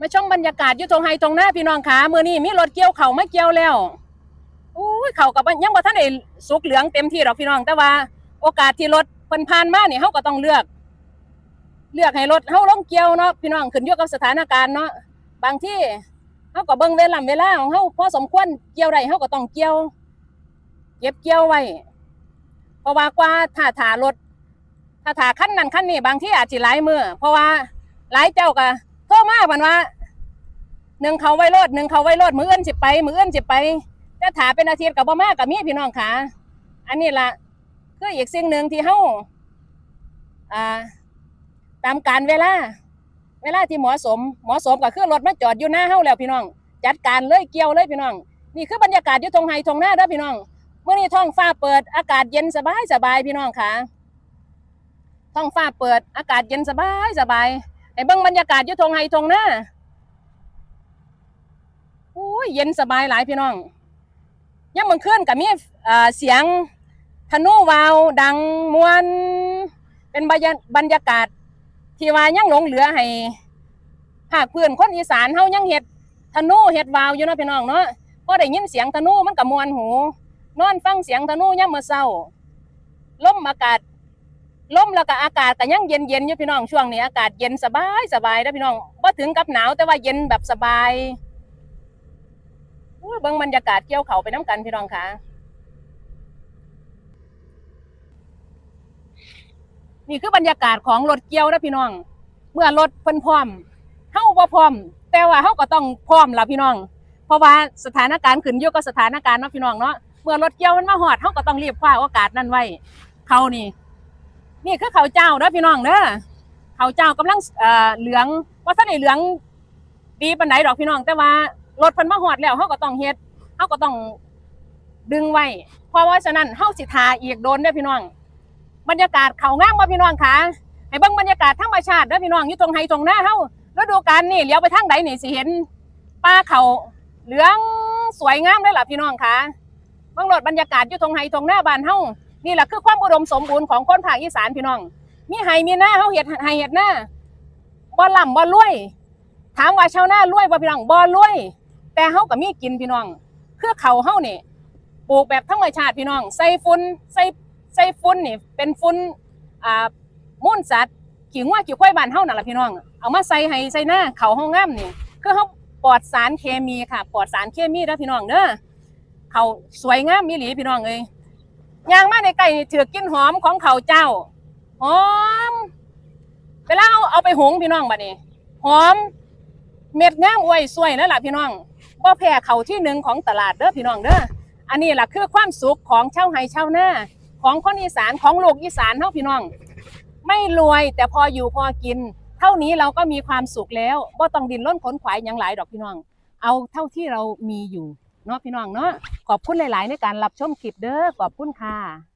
มาชมบรรยากาศอยู่ตรงไฮตรงหน้าพี่น้องขามือนี้มีรถเกี่ยวเข่าวมาเกี่ยวแล้วอุ้เข่ากับยังบ่ทันได้สุกเหลืองเต็มที่หรอกพี่น้องแต่ว่า โอกาสที่รถเพิ่นผ่านมานี่เฮาก็ต้องเลือก เลือกให้รถเฮาลงเกี่ยวเนาะพี่น้องขึ้นอยู่กับสถานการณ์เนาะบางที่เฮาก็เบิ่งเวลาเวลาของเฮาพอสมควรเกี่ยวได้เฮาก็ต้องเกี่ยว เก็บเกี่ยวไว้เพราะว่ากว่าถ้าถารถถ้าถาขั้นนั้นขั้นนี้บางที่อาจสิหลายมือเพราะว่าหลายเจ้าก็ มาบันว่าหนึ่งเขาไว้รถหนึ่งเขาไว้รถมืออื่นสิไป มืออื่นสิไปแต่ถาเป็นอาทิตย์กับบ่มากับมีพี่น้องขาอันนี้ละคืออีกสิ่งหนึ่งที่เฮาอ่า ตามการเวลา เวลาที่เหมาะสมเหมาะสมก็คือรถมาจอดอยู่หน้าเฮาแล้วพี่น้อง จัดการเลยเกี่ยวเลยพี่น้อง นี่คือบรรยากาศอยู่ตรงไฮตรงหน้าเด้อพี่น้องเมื่อนี้ท้องฟ้าเปิดอากาศเย็นสบายสบายพี่น้องค่ะท้องฟ้าเปิดอากาศเย็นสบายสบาย ไอ้เบิ่งบรรยากาศยูทงไฮทงน้าโอ้ยเย็นสบายหลายพี่น้องย่ามมื้อคืนก็มีเสียงธนูวาวดังมวน เป็นบรรยาบรรยากาศ ที่ว่ายังหลงเหลือให้ภาคพื้นคนอีสานเฮายังเฮ็ดธนูเฮ็ดวาวอยู่เนาะพี่น้องเนาะพอได้ยินเสียงธนูมันก็ม่วนหู นอนฟังเสียงธนูยามมื้อเช้าลมอากาศ ลมแล้วก็อากาศก็ยังเย็นเย็นอยู่พี่น้องช่วงนี้อากาศเย็นสบายสบายนะพี่น้องบ่ถึงกับหนาวแต่ว่าเย็นแบบสบายเบิ่งบรรยากาศเกี่ยวเขาไปน้ำกันพี่น้องค่ะนี่คือบรรยากาศของรถเกี่ยวนะพี่น้อง เมื่อรถเพิ่นพร้อมเฮาบ่พร้อม แต่ว่าเฮาก็ต้องพร้อมละพี่น้อง เพราะว่าสถานการณ์ขึ้นอยู่กับสถานการณ์เนาะพี่น้องเนาะเมื่อรถเกี่ยวมันมาฮอดเฮาก็ต้องรีบคว้าโอกาสนั้นไว้เขานี่ นี่คือเขาเจ้าเด้อพี่น้องเด้อข้าเจ้ากำลังเอ่อเหลืองว่าถ้าได้เหลืองดีปานใดดอกพี่น้อง แต่ว่ารถเพิ่นมาฮอดแล้วเฮาก็ต้องเฮ็ดเฮาก็ต้องดึงไว้ เพราะว่าฉะนั้นเฮาสิทาอีกโดนเด้อพี่น้อง บรรยากาศเขางามบ่พี่น้องคะให้เบิ่งบรรยากาศธรรมชาติเด้อพี่น้องอยู่ตรงไฮตรงหน้าเฮาฤดูกาลนี่เลี้ยวไปทางใดนี่สิเห็นป่าเขาเหลืองสวยงามเลยล่ะพี่น้องคะเบิ่งรถบรรยากาศอยู่ตรงไฮตรงหน้าบ้านเฮา นี่แหละคือความอุดมสมบูรณ์ของคนภาคอีสานพี่น้อง มีไห้มีหน้าเฮาเฮ็ดไห้เฮ็ดหน้าบ่ล่ำบ่รวย ถามว่าชาวหน้ารวยบ่พี่น้องบ่รวย แต่เฮาก็มีกินพี่น้อง คือเขาเฮานี่ปลูกแบบธรรมชาติพี่น้อง ใส่ฝุ่นใส่ใส่ฝุ่นนี่ เป็นฝุ่นอ่ามูลสัตว์ขี้งัวขี้ควายบ้านเฮานั่นล่ะพี่น้อง เอามาใส่ให้ใส่หน้าเขาวเฮางามนี่คือเฮาปลอดสารเคมีค่ะ ปลอดสารเคมีเด้อพี่น้องเด้อเขาสวยงามมีหลีพี่น้องเอ้ย ย่างมาในไก่นี่ถือกลินหอมของเขาเจ้า หอม เวลาเอาเอาไปหงพี่น้องบัดนี้ หอม เม็ดงามอวยสวยนั่นแหละพี่น้องบ่แพ้เขาที่หนึ่งของตลาดเด้อพี่น้องเด้อ อันนี้แหละคือความสุขของชาวไร่ชาวนาของคนอีสานของโลกอีสานเฮาพี่น้อง ไม่รวยแต่พออยู่พอกิน เท่านี้เราก็มีความสุขแล้วบ่ต้องดินล้นขนขวายหยังหลายดอกพี่น้อง เอาเท่าที่เรามีอยู่เนาะพี่น้องเนาะ ขอบคุณหลาย ๆ ในการรับชมคลิปเด้อขอบคุณค่ะ